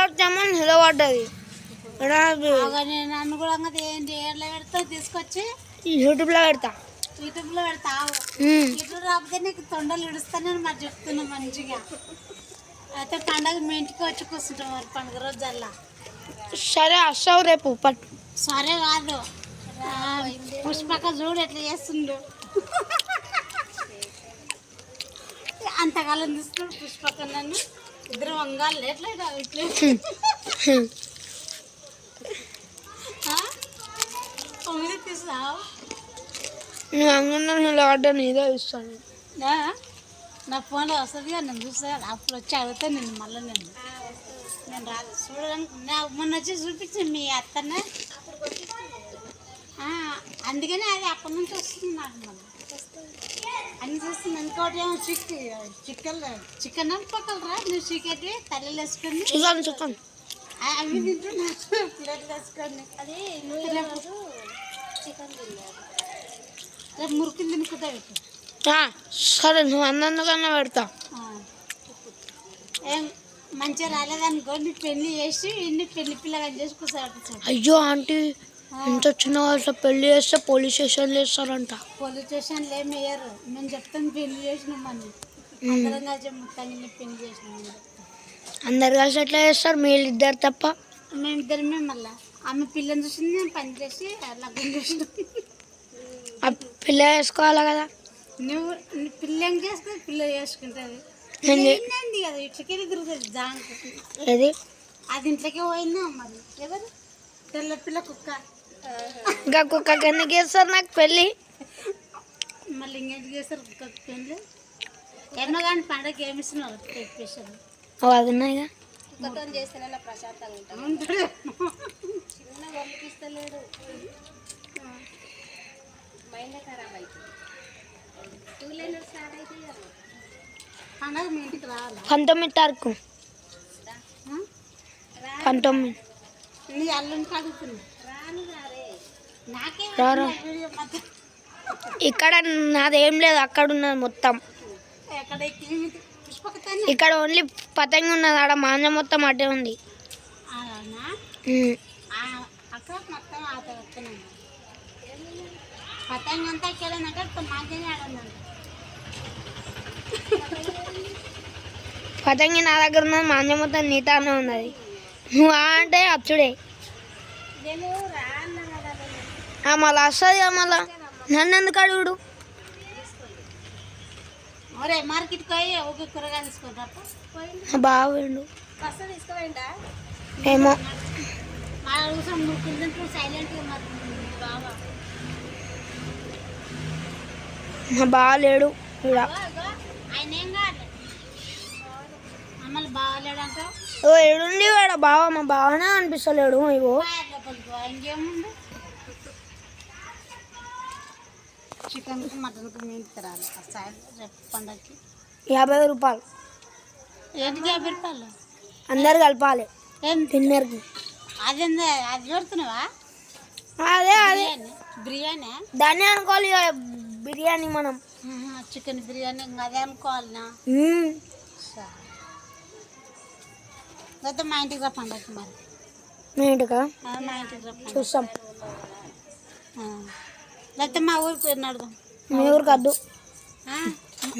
Out చేయమని నిలబడ్డది. నన్ను కూడా పెడతావు తీసుకొచ్చి? యూట్యూబ్లో పెడతా. యూట్యూబ్లో పెడతావు. యూట్యూబ్ రాకపోతే నీకు తొండలు ఇడుస్తానని మరి చెప్తున్నా మంచిగా. అయితే పండగ మీ ఇంటికి వచ్చి కూర్చుంటాం మరి పండుగ రోజల్లా. సరే వస్తావు రేపు పట్ సరే కాదు. పుష్పక చూడు ఎట్లా చేస్తుండు. అంతకాలం తీసుకున్నాడు పుష్పక నన్ను. ఇద్దరు వంగాలి. ఆ? వంగి తీసావు? నువ్వు అంగన్నా నిలబడ్డా నీదే ఇస్తాను. నా? నా ఫోన్లో వస్తుంది నేను చూస్తాను అప్పుడు వచ్చి అడిగితే నేను మళ్ళీ నేను నేను రాదు చూడడానికి మొన్న వచ్చి చూపించాను మీ అత్తనే. అందుకనే అది అప్పటి నుంచి వస్తుంది నాకు మళ్ళీ. అన్ని చూస్తుంది ఇంకోటి ఏమో చిక్ చికెన్ చికెన్ అని పక్కలరా నువ్వు చికెన్ తల్లి వేసుకొని చికెన్ ఆ, అవి తింటున్నాను ప్లేట్లు వేసుకొని అది చికెన్ రేపు మురుకులు తినుకుంటా సరే నువ్వు అన్నందుకన్నా పెడతా. ఏం మంచిగా రాలేదనుకో నీ పెళ్ళి చేసి ఇన్ని పెళ్ళి పిల్లగా చేసి కూర్చోబెట్టు అయ్యో ఆంటీ ఇంత చిన్న వయసులో పెళ్ళి చేస్తే పోలీస్ స్టేషన్లో వేస్తారంట. పోలీస్ స్టేషన్లో ఏమి వేయరు. మేము చెప్తాను పెళ్ళి చేసినామని అందరం కలిసి మొత్తాన్ని పెళ్ళి చేసినామని అందరు కలిసి ఎట్లా చేస్తారు? మీరు ఇద్దరు తప్ప? మేమిద్దరమే మళ్ళా. ఆమె పిల్లని చూసింది నేను పని చేసి లగ్నం చేసిన. ఆ పిల్ల వేసుకోవాలి కదా? నువ్వు పిల్ల ఏం చేసుకుని పిల్ల చేసుకుంటుంది. కదా ఇట్లకెళ్ళి తిరుగుతుంది జాంకు. ఏది? అది ఇంట్లోకే పోయిందా మరి? ఎవరు? తెల్ల పిల్ల కుక్క. ఇంకా కుక్క వేస్తారు నాకు పెళ్ళి. మళ్ళీ ఇంకేంటి చేస్తారు కుక్క పెళ్ళి ఏమో కానీ పండగ ఏమి ఇస్తున్నావు స్పెషల్ ఓ అది ఉన్నాయిగా కుక్కతో చేస్తేనే ప్రశాంతంగా ఉంటాం ఉంటాడు చిన్న పంపిస్తలేడు మైండ్ ఖరాబ్ అవుతుంది టూ లైనర్ స్టార్ట్ అయితే పండగ మీ ఇంటికి రావాలా? పంతొమ్మిది తారీఖు? పంతొమ్మిది. నీ అల్లుని అడుగుతున్నా రాను నాకే రారా. వీడియో మధ్య ఇక్కడ నాదేం లేదు అక్కడ ఉన్నది మొత్తం. ఇక్కడ ఓన్లీ పతంగి ఉన్నది ఆడ మాంజ మొత్తం అటే ఉంది. పతంగి నా దగ్గర ఉన్నది మాంజ మొత్తం నీతానే ఉన్నది. నువ్వు అంటే అచ్చుడే. మళ్ళీ వస్తుంది కదా మళ్ళా నన్ను ఎందుకు అడుగుడు తీసుకుపోయిందా ఏమో. మా కోసం నువ్వు కింద సైలెంట్గా మరి బావా. మా బావ లేడు ఇక్కడ ఆయన ఏం కాదు. మమ్మల్ని బాగాలేడంట ఓ ఏడుండి వాడ బావ మా బావనే అనిపిస్తలేడు ఇగో. చికెన్కి మటన్కి మేము తిరాలి సాయం రేపు పండగకి యాభై రూపాయలు. ఏంటికి యాభై రూపాయలు? అందరు కలపాలి. ఏం డిన్నర్కి. అది అది పెడుతున్నావా అదే అదే. బిర్యానీ దాన్ని అనుకోవాలి బిర్యానీ మనం. చికెన్ బిర్యానీ ఇంకా అదే అనుకోవాలనా. లేకపోతే మా ఇంటికి రా పండగకి మరి. మీ ఇంటికా? మా ఇంటికి రా చూస్తాం. లేకపోతే మా ఊరికి నడదాం. మీ ఊరికి వద్దు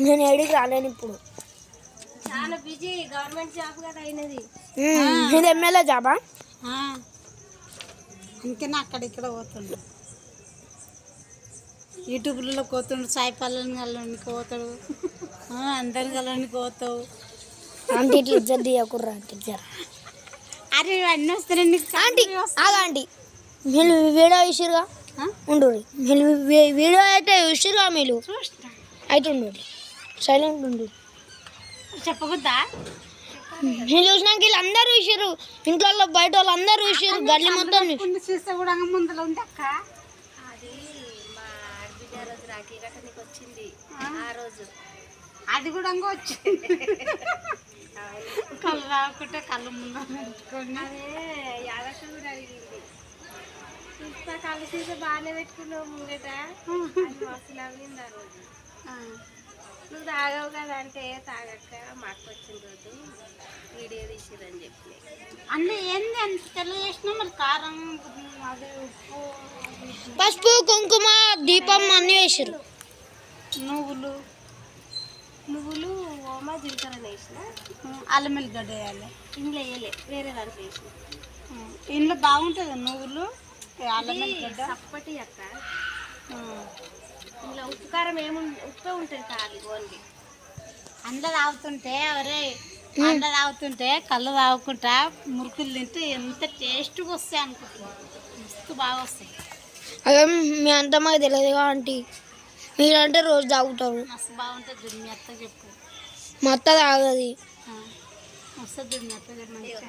నేను ఏడికి రాలేను ఇప్పుడు. చాలా బిజీ గవర్నమెంట్ జాబ్ కదా అయినది. ఇది ఎమ్మెల్యే జాబా? అందుకనే అక్కడ ఇక్కడ పోతుండు. యూట్యూబ్లలో పోతుండు సాయి పల్లెని కలవడానికి పోతాడు. ఆ, అందరిని కలవడానికి పోతావు. ఆంటీ ఇట్లా ఇజ్జత్ తీయకుర్రా ఆంటీ జర అరే ఇవన్నీ వస్తున్నాయి నీకు ఆంటీ ఆగా ఆంటీ. మీరు వీడియో ఆ? ఉండు వీడియో అయితే చూసిరుగా మీరు? చూస్తా. అయితే ఉండు. సైలెంట్ ఉండు. చెప్పకూడదా నేను చూసినాక వీళ్ళు అందరూ చూసిర్రు. ఇంట్లో బయట వాళ్ళు అందరూ చూసిర్రు గల్లి మొత్తం చూస్తే కూడా ముందులో ఉంది అక్క. అది కూడా అంగ వచ్చింది. కళ్ళు రాకుంటే కళ్ళు ముందు పెట్టుకొని. ఇంత కళ్ళు తీసి బాగానే పెట్టుకున్నావు ముంగట. మస్తు నవ్వింది ఆ రోజు. నువ్వు తాగవు కదా అంటే తాగక్క మాకు వచ్చిన రోజు వీడియో తీసి వేసిరని చెప్పి. అన్నీ ఏంది అంత తెల్ల చేసినా మరి? కారం అది ఉప్పు పసుపు కుంకుమ దీపం అన్నీ వేసారు నువ్వులు. నువ్వులు ఓమ జీలకర్ర వేసిన? అల్లం వెల్లిగడ్డ వేయాలి. ఇంట్లో వేయలే వేరే దాంట్లో వేసిన. ఇందులో బాగుంటుంది నువ్వులు? చప్పటి అక్క. ఇందులో ఉప్పు కారం ఏము ఉప్పే ఉంటుంది ఖాళీ ఓన్లీ. అందరు తాగుతుంటే ఒరే అందరు తాగుతుంటే కళ్ళు తాగుకుంటా మురుకులు తింటే ఎంత టేస్ట్గా వస్తాయి అనుకుంటున్నాను మస్తు బాగా వస్తాయి. అదే మీ అంతా మాకు తెలియదుగా ఆంటీ. మీరంటే రోజు తాగుతారు. మస్తు బాగుంటుంది మీ అత్త చెప్పు. మా అత్త తాగది. వస్తుంది మీ అత్త చెప్పు.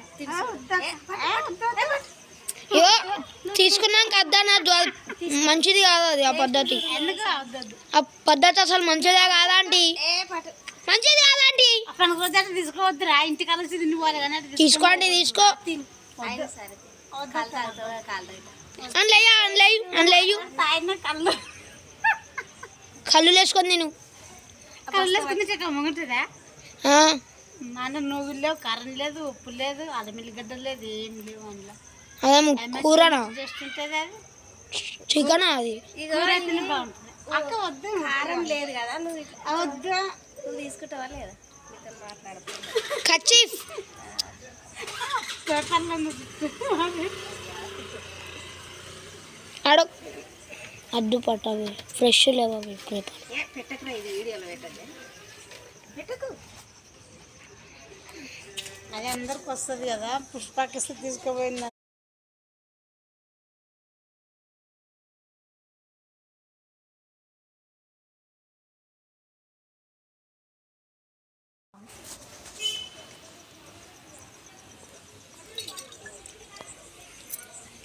ఇగో తీసుకున్నాక అద్దన మంచిది కాదు అది ఆ పద్ధతి. ఆ పద్ధతి అసలు మంచిదే కాదా ఆంటీ? మంచిది అక్కడ రోజు తీసుకోవద్దురా. తీసుకోండి తీసుకో కళ్ళు. వేసుకొని తిను. కళ్ళు నువ్వులు లేవు. కారం లేదు ఉప్పు లేదు అల్లమిల్లిగడ్డ లేదు ఏం లేవు అందులో. అదే కూరనా? అది చికెనా అది? కూర అక్క వద్దు. కారం లేదు కదా నువ్వు వద్దు. నువ్వు తీసుకుంటావా లేదా? కచీఫ్ అడు అడ్డు పట్టవి ఫ్రెష్ లేవు అవి పేపర్? ఏ పెట్టకురా ఇది వీడియోలో పెట్టద్దే పెట్టకు. అది అందరికి వస్తుంది కదా. పుష్పకిస్తే తీసుకుపోయింది?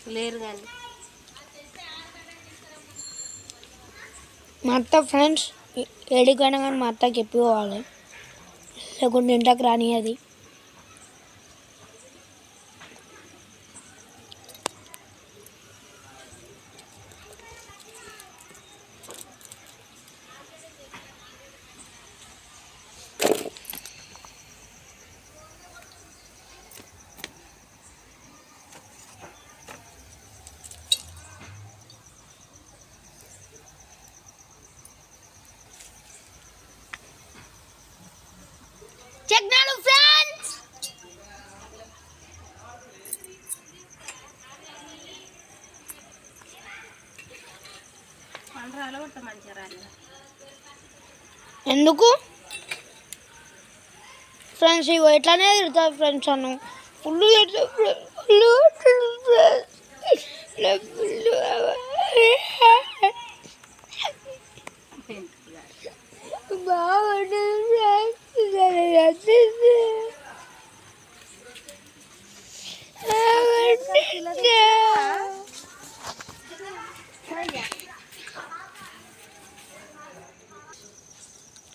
లేరు కానీ. మా అత్త ఫ్రెండ్స్ ఏడికైనా కానీ మా అత్తకి ఎప్పిపోవాలి లేకుంటే ఇంటకు రాని అది చెక్నాలు ఫ్రెండ్స్ ఎందుకు? ఫ్రెండ్స్ ఇగో ఎట్లానే తిడతారు ఫ్రెండ్స్ అను ఫుల్ ఫుల్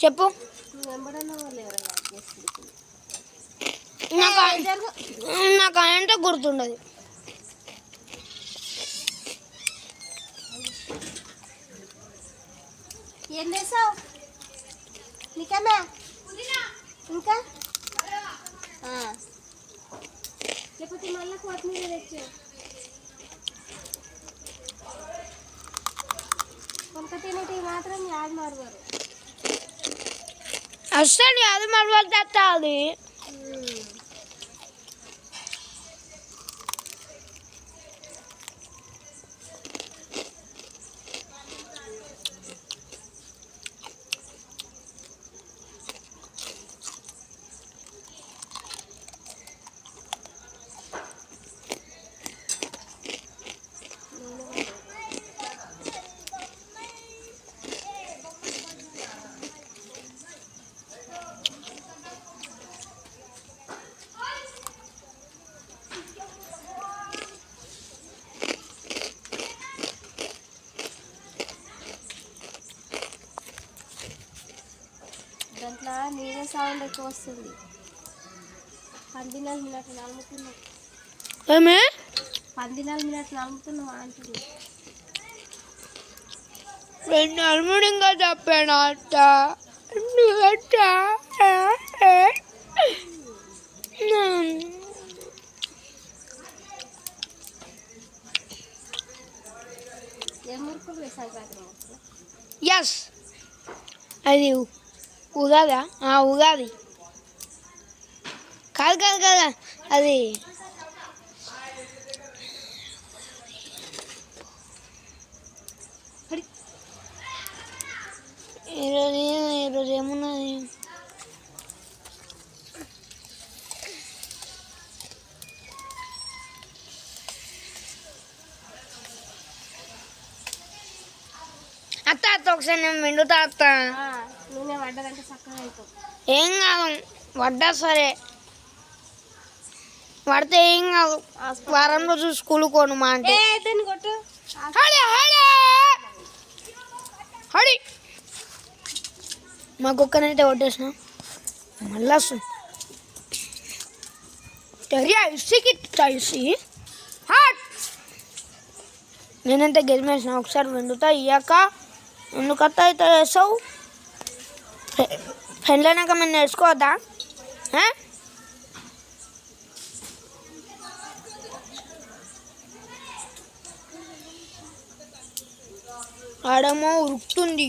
చెప్పు. నాకు నాకు అంటే గుర్తుండదు. ఏం చేసావు? నీకన్నా ఇంకా. లేకపోతే మళ్ళీ కొత్తిమీర తెచ్చు వంక తినేటి మాత్రం యాడ్ మారువారు అస్సలు అది మరవద్దు అది దాంట్లో మీరే సౌండ్ ఎక్కువ వస్తుంది. పందినాలు మినట్ నలుముతున్నాం ఏమే? పందినాలు మినట్ నలుముతున్నాం అంటుంది రెండు అల్ముడింగా తప్పాను అట్ట నువ్వట్ట ఎస్ అది ఉగాదా? ఆ, ఉగాది. కాదు కాదు కాదు అది ఈరోజు ఈరోజు ఏమున్నది అత్త అత్త ఒకసారి నేను మెండుతా అత్త నూనె చక్కగా ఏం కాదు పడ్డా సరే. పడితే ఏం కాదు వారం రోజు స్కూల్ కోను మా అంటే. హడి మా కుక్కనైతే కొట్టేసిన. మళ్ళా తెరియా ఇసికి ఇసి. హాట్! నేనంటే గెలిమేసిన ఒకసారి వెండుతా ఇయ్యాక ఎందుకు అత్త అయితే వేసావు పెళ్ళైనాక మేము నేర్చుకోవద్దా? ఆ? ఆడేమో ఉరుకుతుంది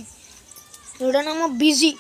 బిజీ.